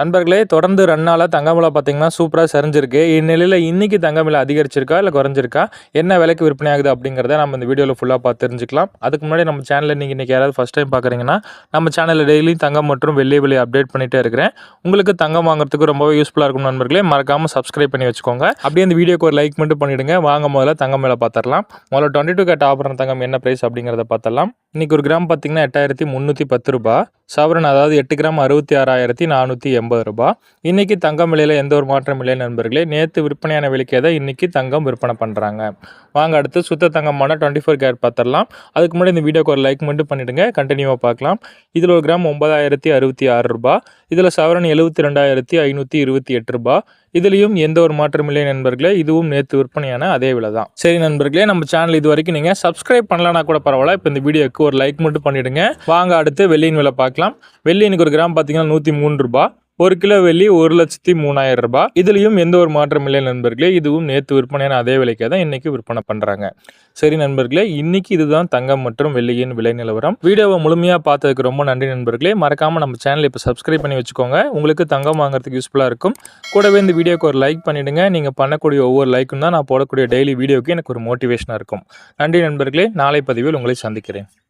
நண்பர்களே தொடர்ந்து ரன்னால் தங்கமில பார்த்திங்கன்னா பார்த்தீங்கன்னா சூப்பராக சரிஞ்சிருக்கு. இந்நிலையில் இன்றைக்கி தங்கம் அதிகரிச்சிருக்கா இல்லை குறைஞ்சிருக்கா? என்ன விலைக்கு விற்பனை ஆகுது அப்படிங்கிறத நம்ம இந்த வீடியோவில் ஃபுல்லாக பார்த்து தெரிஞ்சுக்கலாம். அதுக்கு முன்னாடி நம்ம சேனலில் நீங்கள் இன்றைக்கி யாராவது ஃபஸ்ட் டைம் பார்க்குறீங்கன்னா நம்ம சேனலில் டெய்லியும் தங்கம் மற்றும் வெள்ளி விலை அப்டேட் பண்ணிகிட்டே இருக்கிறேன். உங்களுக்கு தங்கம் வாங்குறதுக்கு ரொம்பவே யூஸ்ஃபுல்லாக இருக்கும் நண்பர்களே. மறக்காமல் சப்ஸ்கிரைப் பண்ணி வச்சுக்கோங்க. அப்படியே இந்த வீடியோக்கு ஒரு லைக் மட்டும் பண்ணிவிடுங்க வாங்க முதல்ல தங்கம் மேலே பார்த்துடலாம் முதல்ல டுவெண்ட்டி டூ கேட் ஆபரண தங்கம் என்ன ப்ரைஸ் அப்படிங்கிறத பார்த்தலாம் இன்றைக்கி ஒரு கிராம் பார்த்தீங்கன்னா எட்டாயிரத்தி முந்நூற்றி பத்து ரூபா. சவரன் அதாவது எட்டு கிராம் அறுபத்தி ஆறாயிரத்தி நானூற்றி எண்பது ரூபாய் இன்றைக்கி தங்கம் விலையில் எந்த ஒரு மாற்றம் இல்லை நண்பர்களே. நேற்று விற்பனையான விலைக்கே தான் இன்றைக்கி தங்கம் விற்பனை பண்ணுறாங்க வாங்க அடுத்து சுத்த தங்கமான டுவெண்ட்டி ஃபோர் கேர் பார்த்துடலாம். அதுக்கு முன்னாடி இந்த வீடியோக்கு ஒரு லைக் மட்டும் பண்ணிவிடுங்க கண்டினியூவாக பார்க்கலாம். இதில் ஒரு கிராம் ஒன்பதாயிரத்தி அறுபத்தி ஆறு ரூபாய் இதில் சவரன் எழுபத்தி ரெண்டாயிரத்தி ஐநூற்றி இருபத்தி எட்டு ரூபாய் இதுலேயும் எந்த ஒரு மாற்றம் இல்லை நண்பர்களே. இதுவும் நேற்று விற்பனையான அதே விலை தான் சரி நண்பர்களே நம்ம சேனல் இது வரைக்கும் நீங்கள் சப்ஸ்கிரைப் பண்ணலனா கூட பரவாயில்ல. இப்போ இந்த வீடியோக்கு ஒரு லைக் மட்டும் பண்ணிவிடுங்க வாங்க அடுத்து வெள்ளியின் விலை பார்க்கலாம். வெள்ளி இன்னைக்கு ஒரு கிராம் பார்த்தீங்கன்னா நூற்றி மூணு ரூபா ஒரு கிலோ வெள்ளி ஒரு லட்சத்தி மூணாயிரம் ரூபாய். இதுலேயும் எந்த ஒரு மாற்றம் இல்லை நண்பர்களே. இதுவும் நேற்று விற்பனையான அதே விலைக்கே தான் இன்னைக்கு விற்பனை பண்ணுறாங்க சரி நண்பர்களே இன்னைக்கு இதுதான் தங்கம் மற்றும் வெள்ளியின் விலை நிலவரம். வீடியோவை முழுமையாக பார்த்ததுக்கு ரொம்ப நன்றி நண்பர்களே. மறக்காமல் நம்ம சேனலை இப்போ சப்ஸ்கிரைப் பண்ணி வச்சுக்கோங்க. உங்களுக்கு தங்கம் வாங்குறதுக்கு யூஸ்ஃபுல்லாக இருக்கும். கூடவே இந்த வீடியோக்கு ஒரு லைக் பண்ணிவிடுங்க நீங்கள் பண்ணக்கூடிய ஒவ்வொரு லைக்கும் தான் நான் போடக்கூடிய டெய்லி வீடியோக்கு எனக்கு ஒரு மோட்டிவேஷனாக இருக்கும். நன்றி நண்பர்களே. நாளை பதிவில் உங்களை சந்திக்கிறேன்.